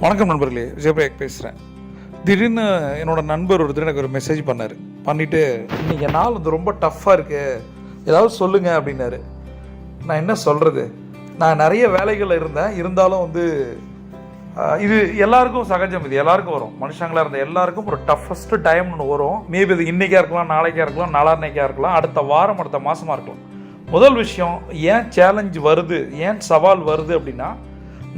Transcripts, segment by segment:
வணக்கம் நண்பர்களே விஜயபிரேக் பேசுகிறேன் திடீர்னு என்னோட நண்பர் ஒருத்தர் எனக்கு ஒரு மெசேஜ் பண்ணார். பண்ணிவிட்டு இன்றைக்கி நாள் வந்து ரொம்ப டஃப்பாக இருக்குது ஏதாவது சொல்லுங்கள் அப்படின்னாரு. நான் என்ன சொல்கிறது நான் நிறைய வேலைகளில் இருந்தேன். இருந்தாலும் வந்து இது எல்லாருக்கும் சகஜம். இது எல்லாருக்கும் வரும். மனுஷங்களாக இருந்த எல்லாருக்கும் ஒரு டஃபஸ்ட்டு டைம் ஒன்று வரும். மேபி இது இன்றைக்கா இருக்கலாம் நாளைக்கா இருக்கலாம் நாளான்னைக்கா இருக்கலாம் அடுத்த வாரம் அடுத்த மாதமாக இருக்கலாம். முதல் விஷயம் ஏன் சேலஞ்ச் வருது? ஏன் சவால் வருது அப்படின்னா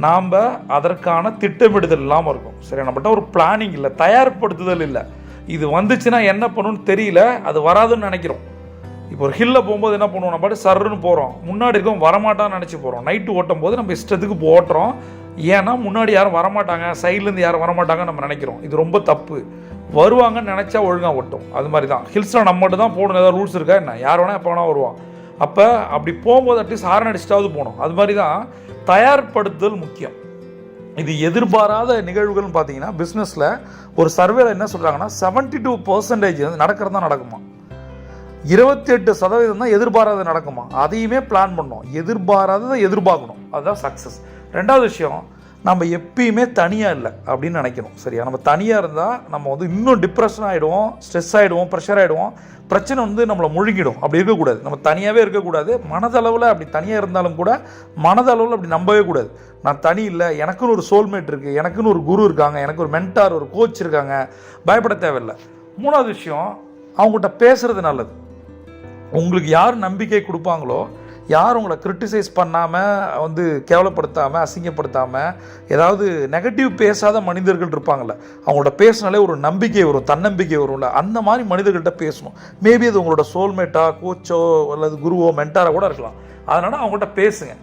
நாம் அதற்கான திட்டமிடுதல் இல்லாமல் இருக்கும். சரி நம்மகிட்ட ஒரு பிளானிங் இல்லை தயார்படுத்துதல் இல்லை. இது வந்துச்சுன்னா என்ன பண்ணணும்னு தெரியல அது வராதுன்னு நினைக்கிறோம். இப்போ ஒரு ஹில்ல போகும்போது என்ன பண்ணுவோம்? நம்ம சர்ருன்னு போகிறோம் முன்னாடி இருக்கோம் வரமாட்டான்னு நினச்சி போகிறோம் நைட்டு ஓட்டும் போது நம்ம இஷ்டத்துக்கு ஓட்டுறோம். ஏன்னா முன்னாடி யாரும் வரமாட்டாங்க சைட்லேருந்து யாரும் வரமாட்டாங்கன்னு நம்ம நினைக்கிறோம். இது ரொம்ப தப்பு. வருவாங்கன்னு நினச்சா ஒழுங்காக ஓட்டும். அது மாதிரி தான் ஹில்ஸில் நம்ம மட்டும் தான் போகணும். ஏதாவது ரூல்ஸ் இருக்கா? என்ன? யார் வேணால் எப்போ வேணால் வருவான். அப்போ அப்படி போகும்போது அட்லீஸ்ட் ஹாரன் அடிச்சிட்டாவது போகணும். அது மாதிரி தான் தயார்படுத்துதல் முக்கியம். இது எதிர்பாராத நிகழ்வுகள்னு பார்த்தீங்கன்னா பிஸ்னஸில் ஒரு சர்வேல என்ன சொல்கிறாங்கன்னா செவன்ட்டி டூ பர்சன்டேஜ் வந்து நடக்கிறது தான் நடக்குமா? இருபத்தி எட்டு சதவீதம் தான் எதிர்பாராத நடக்குமா? அதையுமே பிளான் பண்ணோம். எதிர்பாராததை எதிர்பார்க்கணும். அதுதான் சக்ஸஸ் ரெண்டாவது விஷயம் நம்ம எப்பயுமே தனியாக இல்லை அப்படின்னு நினைக்கணும் சரியா? நம்ம தனியாக இருந்தால் நம்ம வந்து இன்னும் டிப்ரெஷன் ஆகிடுவோம் ஸ்ட்ரெஸ் ஆகிடுவோம் ப்ரெஷர் ஆகிடுவோம் பிரச்சனை வந்து நம்மளை முழுங்கிடும். அப்படி இருக்கக்கூடாது. நம்ம தனியாகவே இருக்கக்கூடாது. மனதளவில் அப்படி தனியாக இருந்தாலும் கூட மனதளவில் அப்படி நம்பவே கூடாது. நான் தனி இல்லை எனக்குன்னு ஒரு சோல்மேட் இருக்குது எனக்குன்னு ஒரு குரு இருக்காங்க எனக்கு ஒரு மென்டார் ஒரு கோச் இருக்காங்க. பயப்பட தேவையில்லை. மூணாவது விஷயம் அவங்ககிட்ட பேசுகிறது நல்லது. உங்களுக்கு யார் நம்பிக்கை கொடுப்பாங்களோ யார் உங்களை கிரிட்டிசைஸ் பண்ணாமல் வந்து கேவலப்படுத்தாமல் அசிங்கப்படுத்தாமல் ஏதாவது நெகட்டிவ் பேசாத மனிதர்கள் இருப்பாங்கள்ல அவங்கள்ட்ட பேசினாலே ஒரு நம்பிக்கை வரும் தன்னம்பிக்கை வரும்ல அந்த மாதிரி மனிதர்கள்ட்ட பேசணும். மேபி அது உங்களோட சோல்மேட்டா கோச்சோ அல்லது குருவோ மென்டாரோ கூட இருக்கலாம். அதனால் அவங்கள்ட்ட பேசுங்க.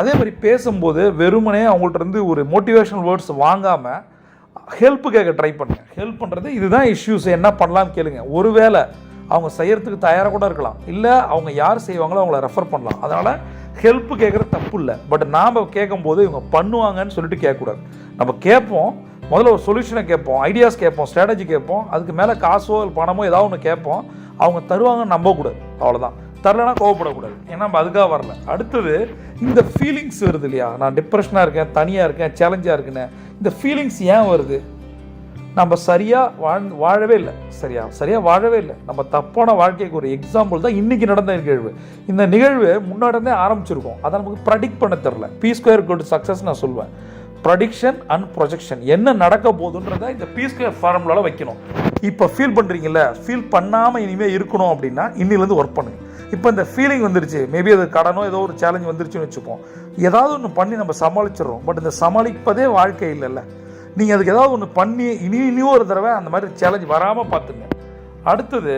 அதே மாதிரி பேசும்போது வெறுமனே அவங்கள்ட்ட இருந்து ஒரு மோட்டிவேஷனல் வேர்ட்ஸ் வாங்காமல் ஹெல்ப்பு கேட்க ட்ரை பண்ணுங்கள் ஹெல்ப் பண்ணுறது இதுதான் இஷ்யூஸ் என்ன பண்ணலாம்னு கேளுங்க. ஒருவேளை அவங்க செய்கிறதுக்கு தயாராக கூட இருக்கலாம். இல்லை அவங்க யார் செய்வாங்களோ அவங்கள ரெஃபர் பண்ணலாம். அதனால் ஹெல்ப் கேட்குறது தப்பு இல்லை. பட் நாம் கேட்கும்போது இவங்க பண்ணுவாங்கன்னு சொல்லிட்டு கேட்கக்கூடாது நம்ம கேட்போம் முதல்ல ஒரு சொல்யூஷனை கேட்போம் ஐடியாஸ் கேட்போம் ஸ்ட்ராட்டஜி கேட்போம் அதுக்கு மேலே காசோ இல்லை பணமோ ஏதாவது ஒன்று கேட்போம் அவங்க தருவாங்கன்னு நம்பக்கூடாது. அவ்வளோதான் தரலனா கோவப்படக்கூடாது. ஏன்னா நம்ம அதுக்காக வரல. அடுத்தது இந்த ஃபீலிங்ஸ் வருது இல்லையா? நான் டிப்ரெஷனாக இருக்கேன் தனியாக இருக்கேன் சேலஞ்சாக இருக்குன்னு. இந்த ஃபீலிங்ஸ் ஏன் வருது? நம்ம சரியாக வாழ் வாழவே இல்லை. சரியா? சரியாக வாழவே இல்லை. நம்ம தப்பான வாழ்க்கைக்கு ஒரு எக்ஸாம்பிள் தான் இன்றைக்கி நடந்த நிகழ்வு. இந்த நிகழ்வு முன்னாடிருந்தே ஆரம்பிச்சிருக்கோம். அதை நமக்கு ப்ரடிக்ட் பண்ண தெரில பி ஸ்கொயர் கோட் சக்ஸஸ் நான் சொல்லுவேன் ப்ரடிக்ஷன் அண்ட் ப்ரொஜெக்ஷன் என்ன நடக்க போகுதுன்றத இந்த பி ஸ்கொயர் ஃபார்முலாவில் வைக்கணும். இப்போ ஃபீல் பண்ணுறீங்கல்ல ஃபீல் பண்ணாமல் இனிமேல் இருக்கணும் அப்படின்னா இன்னிலேருந்து ஒர்க் பண்ணுங்கள் இப்போ இந்த ஃபீலிங் வந்துருச்சு. மேபி அது கடனோ ஏதோ ஒரு சேலஞ்ச் வந்துருச்சுன்னு வச்சுப்போம். ஏதாவது ஒன்று பண்ணி நம்ம சமாளிச்சிடுறோம். பட் இந்த சமாளிப்பதே வாழ்க்கை இல்லைல்ல. நீங்கள் அதுக்கு ஏதாவது ஒன்று பண்ணி இனி இனியும் ஒரு தடவை அந்த மாதிரி சேலஞ்ச் வராமல் பார்த்துங்க. அடுத்தது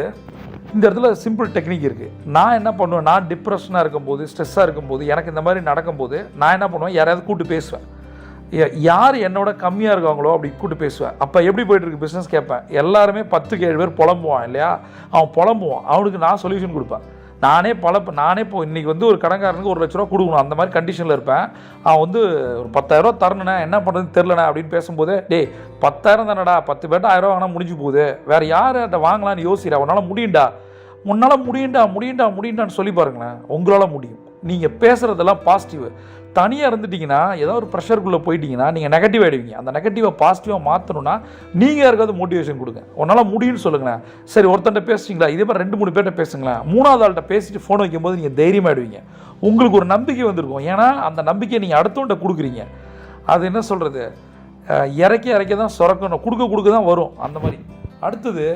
இந்த இடத்துல சிம்பிள் டெக்னிக் இருக்குது நான் என்ன பண்ணுவேன்? நான் டிப்ரெஷனாக இருக்கும்போது ஸ்ட்ரெஸ்ஸாக இருக்கும்போது எனக்கு இந்த மாதிரி நடக்கும்போது நான் என்ன பண்ணுவேன்? யாரையாவது கூப்பிட்டு பேசுவேன். யார் என்னோட கம்மியாக இருக்காங்களோ அப்படி கூப்பிட்டு பேசுவேன். அப்போ எப்படி போயிட்டுருக்கு பிஸ்னஸ் கேட்பேன். எல்லாருமே பத்துக்கு ஏழு பேர் புலம்புவான் இல்லையா? அவன் புலம்புவான். அவனுக்கு நான் சொல்யூஷன் கொடுப்பேன். நானே பல நானே இப்போ இன்றைக்கி வந்து ஒரு கடன்காரனுக்கு ஒரு லட்ச ரூபா கொடுக்கணும். அந்த மாதிரி கண்டிஷனில் இருப்பேன். அவன் வந்து ஒரு பத்தாயிரம் ரூபா தரணுண்ணே என்ன பண்ணுறதுன்னு தெரிலண்ணே அப்படின்னு பேசும்போது டேய் பத்தாயிரம் தானடா பத்து பேர்ட்ட ஆயிரம் ரூபா வாங்கினா முடிஞ்சு போகுது. வேறு யார்கிட்ட வாங்கலாம்னு யோசிக்கிறா? உன்னால் முடியும்டா. உன்னால் முடியும்டா முடியும்டா முடியும்டான்னு சொல்லி பாருங்களேன். உங்களால் முடியும். நீங்கள் பேசுகிறதெல்லாம் பாசிட்டிவ் தனியாக இருந்துட்டிங்கன்னா ஏதோ ஒரு ப்ரெஷருக்குள்ளே போயிட்டீங்கன்னா நீங்கள் நெகட்டிவ் ஆகிடுவீங்க அந்த நெகட்டிவை பாசிட்டிவாக மாற்றணும்னா நீங்கள் யாருக்காவது மோட்டிவேஷன் கொடுங்க. உன்னால் முடியும்னு சொல்லுங்களேன். சரி ஒருத்தன்ட்ட பேசுறீங்களா? இதே மாதிரி ரெண்டு மூணு பேர்கிட்ட பேசுங்களேன். மூணாவது ஆள்கிட்ட பேசிட்டு ஃபோன் வைக்கும்போது நீங்கள் தைரியமாகிடுவீங்க உங்களுக்கு ஒரு நம்பிக்கை வந்திருக்கும். ஏன்னா அந்த நம்பிக்கையை நீங்கள் அடுத்தவன்ட்ட கொடுக்குறீங்க. அது என்ன சொல்கிறது இறக்கி இறக்கி தான் சுரக்கணும். கொடுக்க கொடுக்க தான் வரும். அந்த மாதிரி. அடுத்தது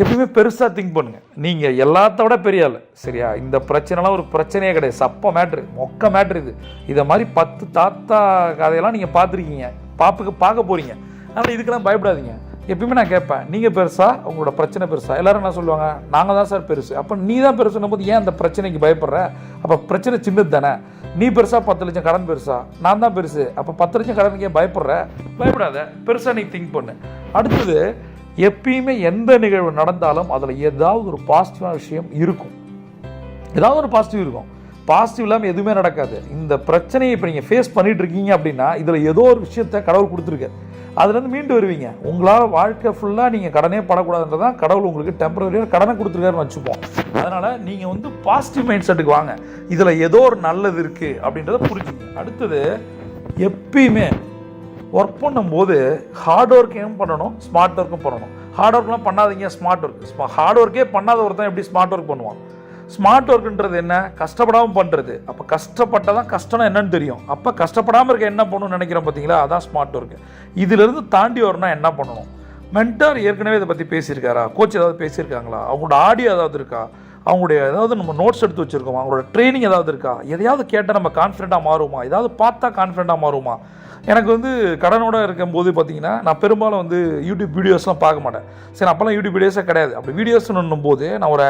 எப்பயுமே பெருசாக திங்க் பண்ணுங்க. நீங்கள் எல்லாத்த விட பெரிய ஆள். சரியா? இந்த பிரச்சனைலாம் ஒரு பிரச்சனையே கிடையாது. சப்ப மேட்ரு மொக்க மேட்ரு இது. இதை மாதிரி பத்து தாத்தா கதையெல்லாம் நீங்கள் பார்த்துருக்கீங்க. பாப்புக்கு பார்க்க போகிறீங்க அதனால் இதுக்கெல்லாம் பயப்படாதீங்க. எப்பயுமே நான் கேட்பேன். நீங்கள் பெருசா? உங்களோட பிரச்சனை பெருசா? எல்லாரும் என்ன சொல்லுவாங்க? நாங்கள் தான் சார் பெருசு. அப்போ நீ தான் பெருசுன்னும் போது ஏன் அந்த பிரச்சனைக்கு பயப்படுற? அப்போ பிரச்சனை சின்னது தானே. நீ பெருசா பத்து லட்சம் கடன் பெருசா? நான் தான் பெருசு. அப்போ பத்து லட்சம் கடனுக்கு ஏன் பயப்படுற? பயப்படாத. பெருசாக நீ திங்க் பண்ணு. அடுத்தது எப்பயுமே எந்த நிகழ்வு நடந்தாலும் அதில் ஏதாவது ஒரு பாசிட்டிவான விஷயம் இருக்கும். ஏதாவது ஒரு பாசிட்டிவ் இருக்கும். பாசிட்டிவ் இல்லாமல் எதுவுமே நடக்காது. இந்த பிரச்சனையை இப்போ நீங்கள் ஃபேஸ் பண்ணிகிட்டு இருக்கீங்க அப்படின்னா இதில் ஏதோ ஒரு விஷயத்த கடவுள் கொடுத்துருக்கு. அதுலேருந்து மீண்டு வருவீங்க. உங்களால் வாழ்க்கை ஃபுல்லாக நீங்கள் கடனே படக்கூடாதுன்றது தான் கடவுள் உங்களுக்கு டெம்பரரியாக கடனை கொடுத்துருக்காருன்னு வச்சுப்போம். அதனால் நீங்கள் வந்து பாசிட்டிவ் மைண்ட் செட்டுக்கு வாங்க. இதில் ஏதோ ஒரு நல்லது இருக்குது அப்படின்றத புரிஞ்சுங்க. அடுத்தது எப்பயுமே ஒர்க் பண்ணும்போது ஹார்ட் ஒர்க்கையும் பண்ணணும்? ஸ்மார்ட் ஒர்க்கும் பண்ணணும். ஹார்ட் ஒர்க்லாம் பண்ணாதீங்க ஸ்மார்ட் ஒர்க் ஹார்ட் ஒர்க்கே பண்ணாத ஒருத்தன் எப்படி ஸ்மார்ட் ஒர்க் பண்ணுவான்? ஸ்மார்ட் ஒர்க்குன்றது என்ன? கஷ்டப்படாமல் பண்ணுறது அப்போ கஷ்டப்பட்டால் தான் கஷ்டம்னா என்னன்னு தெரியும். அப்போ கஷ்டப்படாமல் இருக்க என்ன பண்ணணும்னு நினைக்கிறோம் பார்த்தீங்களா அதான் ஸ்மார்ட் ஒர்க்கு இதிலிருந்து தாண்டி வரணும்னா என்ன பண்ணணும்? மென்டார் ஏற்கனவே இதை பற்றி பேசியிருக்காரா? கோச் ஏதாவது பேசியிருக்காங்களா? அவங்களோட ஆடியோ ஏதாவது இருக்கா? அவங்களுடைய ஏதாவது நம்ம நோட்ஸ் எடுத்து வச்சுருக்கோம்? அவங்களோட ட்ரைனிங் ஏதாவது இருக்கா? எதையாவது கேட்டால் நம்ம கான்ஃபிடண்ட்டாக மாறுமா? ஏதாவது பார்த்தா கான்ஃபிடண்ட்டாக மாறுமா? எனக்கு வந்து கடனோட இருக்கும்போது பார்த்தீங்கன்னா நான் பெரும்பாலும் வந்து யூடியூப் வீடியோஸ்லாம் பார்க்க மாட்டேன். சரி அப்போல்லாம் யூடியூப் வீடியோஸே கிடையாது. அப்படி வீடியோஸ்னும் போது நான் ஒரு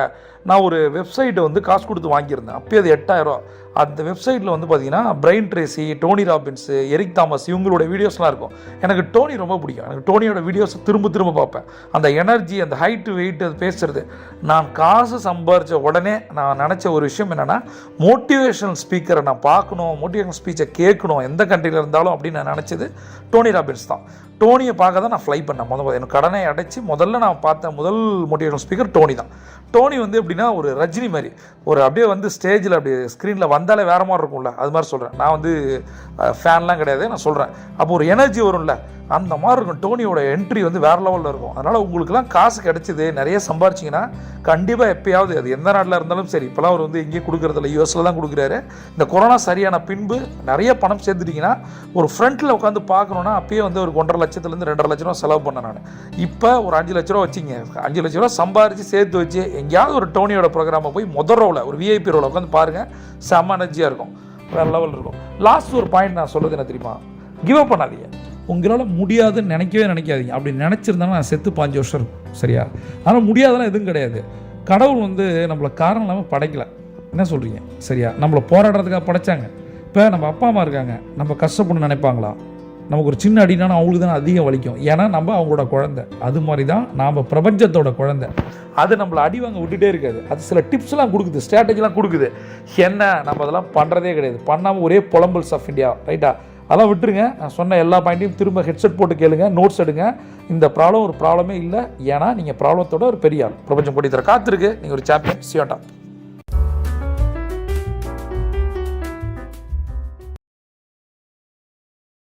நான் ஒரு வெப்சைட்டை வந்து காசு கொடுத்து வாங்கியிருந்தேன். அப்போயே அது எட்டாயிரம் அந்த வெப்சைட்டில் வந்து பார்த்தீங்கன்னா Brian Tracy Tony Robbins Eric Thomas இவங்களோட வீடியோஸ்லாம் இருக்கும். எனக்கு டோனி ரொம்ப பிடிக்கும். எனக்கு டோனியோட வீடியோஸை திரும்ப திரும்ப பார்ப்பேன். அந்த எனர்ஜி அந்த ஹைட்டு வெயிட் அது பேசுகிறது நான் காசு சம்பாரித்த உடனே நான் நினச்ச ஒரு விஷயம் என்னென்னா மோட்டிவேஷனல் ஸ்பீக்கரை நான் பார்க்கணும் மோட்டிவேஷனல் ஸ்பீச்சை கேட்கணும் எந்த கண்ட்ரியில் இருந்தாலும் அப்படின்னு நான் நினச்சது. டோனி ராபின்ஸ் தான். டோனியை பார்க்க தான் நான் ஃப்ளை பண்ணேன். முதல் எனக்கு கடனை அடைச்சி முதல்ல நான் பார்த்த முதல் மோட்டிவேஷனல் ஸ்பீக்கர் டோனி தான். டோனி வந்து எப்படின்னா ஒரு ரஜினி மாதிரி. ஒரு அப்படியே வந்து ஸ்டேஜில் அப்படியே ஸ்க்ரீனில் வந்தாலே வேறு மாதிரி இருக்கும்ல. அது மாதிரி சொல்கிறேன் நான் வந்து ஃபேன்லாம் கிடையாது நான் சொல்கிறேன் அப்போ ஒரு எனர்ஜி வரும்ல. அந்த மாதிரி இருக்கும். டோனியோட என்ட்ரி வந்து வேறு லெவலில் இருக்கும். அதனால் உங்களுக்குலாம் காசு கிடச்சிது. நிறைய சம்பாரிச்சிங்கன்னா கண்டிப்பாக எப்பயாவது அது எந்த நாட்டில் இருந்தாலும் சரி. இப்போலாம் அவர் வந்து எங்கேயும் கொடுக்குறதில்ல யூஎஸில் தான் கொடுக்குறாரு. இந்த கொரோனா சரியான பின்பு நிறைய பணம் சேர்த்துட்டிங்கன்னா ஒரு ஃப்ரண்ட்டில் உட்காந்து பார்க்கணுன்னா அப்பயே வந்து ஒரு ஒன்றரை லட்சத்துலேருந்து ரெண்டரை லட்ச ரூபா செலவு பண்ணேன் நான். இப்போ ஒரு அஞ்சு லட்ச ரூபா வச்சிங்க. அஞ்சு லட்ச ரூபா சம்பாரித்து சேர்த்து வச்சு எங்கேயாவது ஒரு டோனியோட ப்ரோக்ராமை போய் முதல் ரோவில் ஒரு விஐபி ரோவில் உட்காந்து பாருங்கள் செம்ம எனர்ஜியாக இருக்கும். வேறு லெவல் இருக்கும். லாஸ்ட் ஒரு பாயிண்ட் நான் சொல்லுது என்ன தெரியுமா? கிவ் அப் பண்ணாதீங்க. உங்களால் முடியாதுன்னு நினைக்கவே நினைக்காதீங்க. அப்படி நினச்சிருந்தாலும் நான் செத்து பாஞ்சு வருஷம் இருக்கும். சரியா? ஆனால் முடியாதெல்லாம் எதுவும் கிடையாது. கடவுள் வந்து நம்மளை காரணம் இல்லாமல் படைக்கலை. என்ன சொல்கிறீங்க சரியா? நம்மளை போராடுறதுக்காக படைச்சாங்க. இப்போ நம்ம அப்பா அம்மா இருக்காங்க. நம்ம கஷ்டப்படணும்னு நினைப்பாங்களா? நமக்கு ஒரு சின்ன அடினா அவங்களுக்கு தான் அதிகம் வலிக்கும். ஏன்னா நம்ம அவங்களோட குழந்தை. அது மாதிரி தான் நாம் பிரபஞ்சத்தோட குழந்தை. அது நம்மளை அடி வாங்க விட்டுட்டே இருக்காது. அது சில டிப்ஸ்லாம் கொடுக்குது ஸ்ட்ராட்டஜிலாம் கொடுக்குது. என்ன? நம்ம அதெல்லாம் பண்ணுறதே கிடையாது. பண்ணாமல் ஒரே புலம்பல்ஸ் ஆஃப் இந்தியா ரைட்டா அதெல்லாம் விட்டுருங்க. நான் சொன்ன எல்லா பாயிண்ட்டையும் திரும்ப ஹெட்செட் போட்டு கேளுங்க நோட்ஸ் எடுங்க. இந்த ப்ராப்ளம் ஒரு ப்ராப்ளமே இல்லை. ஏன்னா நீங்கள் ப்ராப்ளத்தோட ஒரு பெரிய ஆள். பிரபஞ்சம் போட்டி தர காத்திருக்கு. நீங்கள் ஒரு சாம்பியன் சியோட்டா